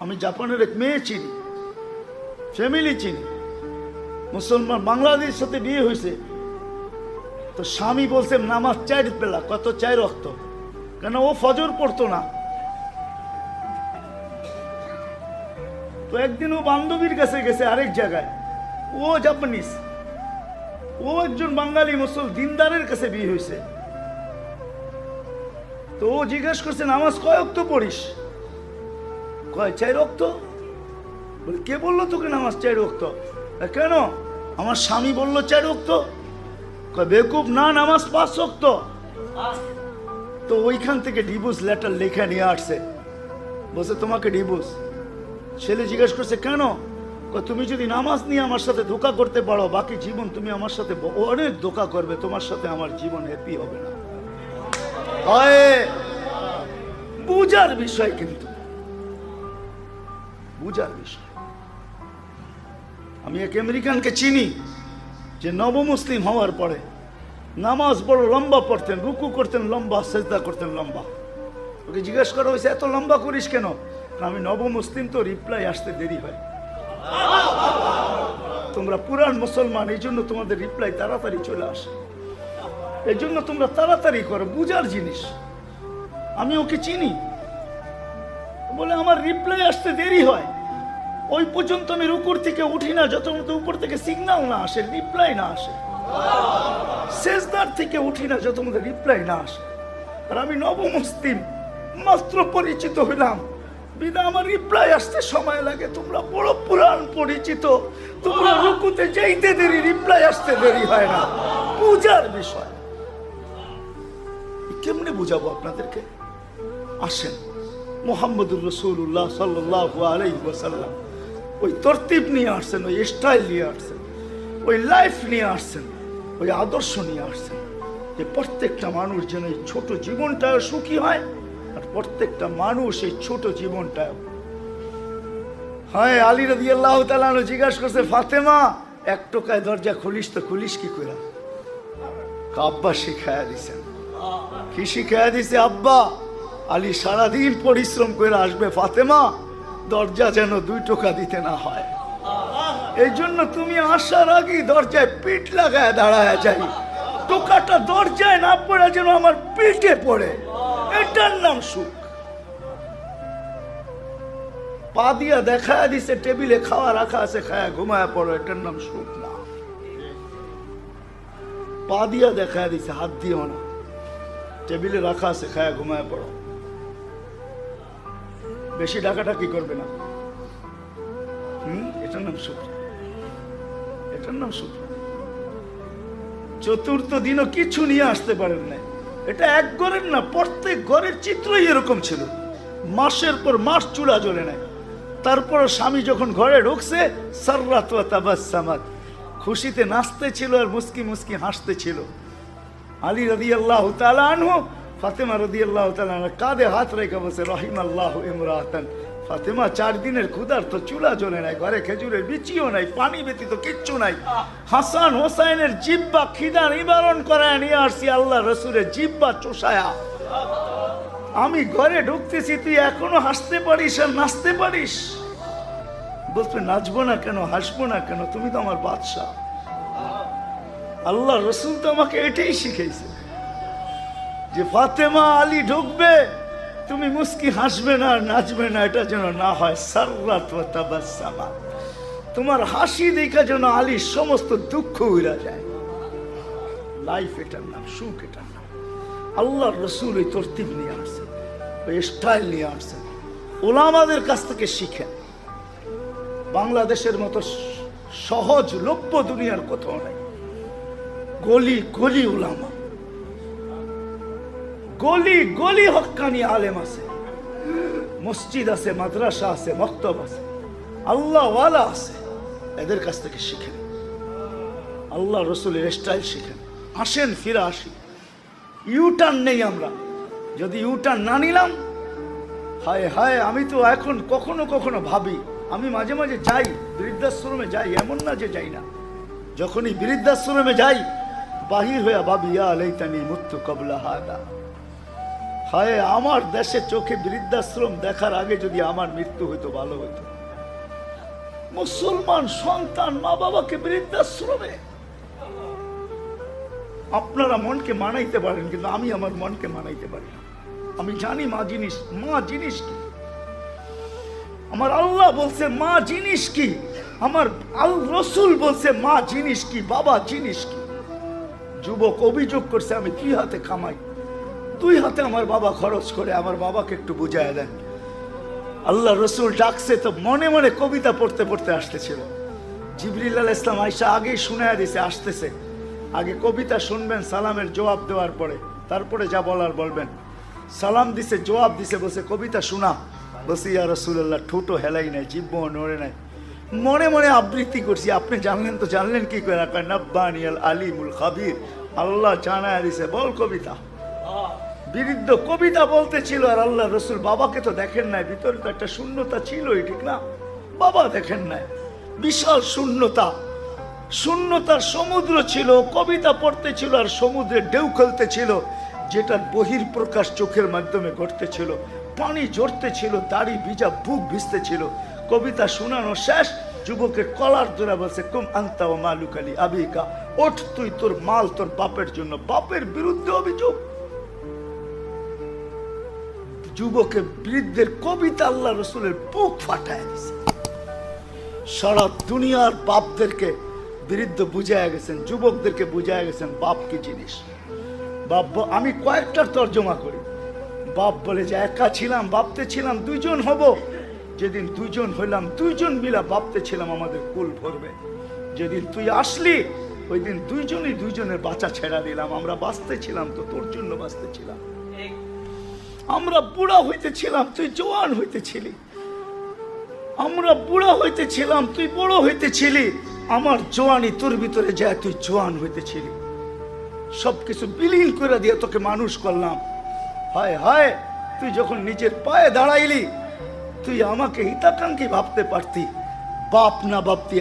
আমি জাপানের এক মেয়ে চিনি, ফ্যামিলি চিনি। মুসলমান বাংলাদেশের সাথে বিয়ে হয়েছে। তো স্বামী বলছে, নামাজ চাই পেলা কত চাই রক্ত? কেন ও ফজর পড়তো না? তো একদিন ও বান্ধবীর কাছে গেছে আরেক জায়গায়। ও জাপানিজ। ও একজন বাঙালি মুসল দিনদারের কাছে বিয়ে হয়েছে। তো ও জিজ্ঞেস করছে, নামাজ কয় অক্ত পড়িস? কয়, চাই রক্ত? বলে, কে বলল তোকে নামাজ চাই রক্ত? কেন? আমার স্বামী বলল চাই রক্ত। কয়, বেকুব, না, নামাজ পাঁচ রক্ত। তো ওইখান থেকে ডিভোর্স লেটার লেখা নিয়ে আসছে। বলছে, তোমাকে ডিভোর্স? ছেলে জিজ্ঞেস করছে, কেন? তুমি যদি নামাজ নিয়ে আমার সাথে ধোকা করতে পারো, বাকি জীবন তুমি আমার সাথে অনেক ধোকা করবে, তোমার সাথে আমার জীবন হ্যাপি হবে না। বুঝার বিষয় কিন্তু। বুঝার বিষয়। আমি এক আমেরিকানকে চিনি, যে নবমুসলিম হওয়ার পরে নামাজ বড় লম্বা পড়তেন, রুকু করতেন লম্বা, সেজদা করতেন লম্বা। ওকে জিজ্ঞেস করা হয়েছে, এত লম্বা করিস কেন? আমি নবমুসলিম তো রিপ্লাই আসতে দেরি হয়। তোমরা পুরান মুসলমান, এই জন্য তোমাদের রিপ্লাই তাড়াতাড়ি চলে আসে। এই জন্য তোমরা তাড়াতাড়ি করো, বুঝার জিনিস। আমি ওকে চিনি। বলে, আমার রিপ্লাই আসতে দেরি হয়। ওই পর্যন্ত আমি রুকুর থেকে উঠি না যত উপর থেকে সিগনাল না আসে রিপ্লাই না আসে। শেষদার থেকে উঠি না যত মধ্যে রিপ্লাই না আসে। আর আমি নবমুসলিম মাত্র পরিচিত হইলাম। বিনা আমার রিপ্লাই আসতে সময় লাগে, তোমরা বড় পুরাণ পরিচিত। তোমরা রুকুতে যাইতে দেরি রিপ্লাই আসতে দেরি হয় না। পূজার বিষয়। কেমনে বুঝাবো আপনাদেরকে? আসেন, মোহাম্মদুর রসুল্লাহ সাল্লাহ আলাইসাল্লাম ওই তরতিব নিয়ে আসছেন, ওই স্টাইল নিয়ে আসছেন, ওই লাইফ নিয়ে আসছেন, ওই আদর্শ নিয়ে আসছেন যে প্রত্যেকটা মানুষ যেন এই ছোট জীবনটাও সুখী হয় আর প্রত্যেকটা মানুষ এই ছোট জীবনটাও হ্যাঁ। আলী রবি আল্লাহ তালু জিজ্ঞাসা করছে, ফাতেমা, এক টোকায় দরজা খুলিস তো খুলিস কি করে আব্বা শিখায়া দিছেন কি শিখায়া দিছে আব্বা? আলী সারাদিন পরিশ্রম করে আসবে, ফাতেমা দরজা যেন দুই টোকা দিতে না হয়। এই জন্য তুমি আসার আগে দরজায় পিঠ লাগায় দাঁড়ায় যাই। টোকাটা দরজায় না পড়ে যেন আমার পিঠে পড়ে। এটার নাম সুখ। পা দিয়া দেখা দিছে, টেবিলে খাওয়া রাখা আছে, খায়া ঘুমায় পড়ো, এটার নাম সুখ না। পা দিয়া দেখা দিছে, হাত দিও না। টেবিলে রাখা আছে, খায়া ঘুমায় পড়ো। বেশি ডাকাডাকি করবে না? হুম? এটার নাম সুখ এটার নাম সুখ চতুর্থ দিনও কিছু নিয়ে আসতে পারেন না এটা এক ঘরের না, প্রত্যেক ঘরের চিত্রই এরকম ছিল। মাসের পর মাস চুলা জ্বলে নেয় তারপর স্বামী যখন ঘরে ঢুকছে, সার্রাত খুশিতে নাচতে ছিল আর মুস্কি মুস্কি হাসতে ছিল। আলী রদি আল্লাহ আনহু ফাতেমা রদি আল্লাহ কাঁধে হাত রেখে বসে রহিম আল্লাহ ইমরাতান। ফাতেমা চার দিনের ক্ষুদার তো চুলা জ্বলে নাই, ঘরে খেজুরের বিচিও নাই, পানি ব্যতীত কিচ্ছু নাই। হাসান হোসাইনের জিব্বা খিদা নিবারণ করায় নিয়ে আসছি আল্লাহ রসুলের জিব্বা চোষায়া। আমি ঘরে ঢুকতেছি, তুই এখনও হাসতে পারিস আর নাচতে পারিস? বলতে নাচবো না কেন? হাসবো না কেন? তুমি তো আমার বাদশাহ। আল্লাহ রসুল তো আমাকে এটাই শিখেছে যে ফাতেমা আলী ঢুকবে, তুমি মুস্কি হাসবে না নাচবে না, এটা যেন না হয়। সার্রাত তোমার হাসি দেখা যেন আলীর সমস্ত দুঃখ উড়া যায়। লাইফ এটার নাম, সুখ এটার নাম। আল্লাহর রসুল ওই তরতিব নিয়ে আসছেন, ওই স্টাইল নিয়ে আসছেন। ওলামাদের কাছ থেকে শিখেন। বাংলাদেশের মতো সহজ, লভ্য দুনিয়ার কোথাও নাই। গলি গলি উলামা গলি গলি হক্কানি আলেম আছে। মসজিদ আছে, মাদ্রাসা আছে, মক্তব আছে। আল্লাহ ওয়ালা আছে। এদের কাছ থেকে শিখেন। আল্লাহ রসুলের স্টাইল শিখেন। আসেন, ফিরে আসি। ইউটার্ন নেই আমরা। যদি ইউটার্ন না নিলাম, হায় হায়, আমি তো এখন কখনো কখনো ভাবি, আমি মাঝে মাঝে যাই, বৃদ্ধাশ্রমে যাই, এমন না যে যাই না। যখনই বৃদ্ধাশ্রমে যাই, বাহির হইয়া ভাবি, ইয়া লাইতানি মুত্তু কবলা হাদা। হায়, আমার দেশে চোখে বৃদ্ধাশ্রম দেখার আগে যদি আমার মৃত্যু হইতো, ভালো হইতো। মুসলমান সন্তান মা বাবাকে বৃদ্ধাশ্রমে। আপনারা মনকে মানাইতে পারেন, কিন্তু আমি আমার মনকে মানাইতে পারি না। আমি জানি মা জিনিস মা জিনিস কি? আমার আল্লাহ বলছে, মা জিনিস কি? আমার আল রসুল বলছে, মা জিনিস কি? বাবা জিনিস কি? যুবক অভিযোগ করছে, আমি দুই হাতে কামাই দুই হাতে আমার বাবা খরচ করে আমার বাবাকে একটু বুঝায় দেন। আল্লাহ রসুল ডাকছে তো মনে মনে কবিতা পড়তে পড়তে আসতেছিল। জিবরিল আল ইসলাম আইসা আগেই শুনায় দিছে, আসতেছে। আগে কবিতা শুনবেন, সালামের জবাব দেওয়ার পরে, তারপরে যা বলার বলবেন। সালাম দিছে, জবাব দিছে বসে কবিতা শোনা। বসে ইয়া রসুল্লাহ ঠোঁটো হেলাই নাই জিব্ব নড়ে নাই। মনে মনে আবৃত্তি করছি, আপনি জানলেন তো জানলেন কি করে? নব্বানিয়াল আলিমুল খাবির। আল্লাহ জানায় দিছে, বল কবিতা। বিরুদ্ধ কবিতা বলতেছিল আর আল্লাহ রসুল বাবাকে তো দেখেন নাই, ভিতরে তো একটা শূন্যতা ছিলই, ঠিক না? বাবা দেখেন নাই। বিশাল শূন্যতা। শূন্যতার সমুদ্র ছিল, কবিতা পড়তেছিল আর সমুদ্রে ঢেউ খেলতেছিল যেটার বহির প্রকাশ চোখের মাধ্যমে ঘটতেছিল পানি ঝরতেছিল দাড়ি ভিজা, বুক ভিজতেছিল কবিতা শোনানো শেষ, যুবকের কলার ধরে বলছে, কুম আন্তা ও মালুকালি আবিকা। ওঠ তুই তোর মাল তোর বাপের জন্য। বাপের বিরুদ্ধে অভিযোগ। যুবকের বৃদ্ধের কবিতা আল্লাহ রসুলের বুক ফাটায় দিছে। সারা দুনিয়ার বাপদেরকে বৃদ্ধ বুঝায় গেছেন, যুবকদেরকে বুঝায় গেছেন, বাপ কি জিনিস? বাপ আমি কয়েকটার তর্জমা করি। বাপ বলে যে, একা ছিলাম, বাপতে ছিলাম, দুইজন হব। যেদিন দুইজন হইলাম, দুইজন মিলা বাপতে ছিলাম, আমাদের কুল ভরবে। যেদিন তুই আসলি ওই দিন দুইজনই দুইজনের বাচ্চা ছেড়া দিলাম। আমরা বাঁচতে ছিলাম তো তোর জন্য বাঁচতে ছিলাম। আমরা বুড়া হইতেছিলাম তুই জোয়ান হইতেছিলি আমরা বুড়া হইতেছিলাম তুই বড় হইতেছিলি আমার জোয়ানি তোর ভিতরে যায়, তুই জোয়ান হইতেছিলি সবকিছু বিলীন করে দিয়ে তোকে মানুষ করলাম। হায় হায়, তুই যখন নিজের পায়ে দাঁড়াইলি, তুই আমাকে হিতাকাঙ্ক্ষী ভাবতে পারতি। বাপ না ভাবতি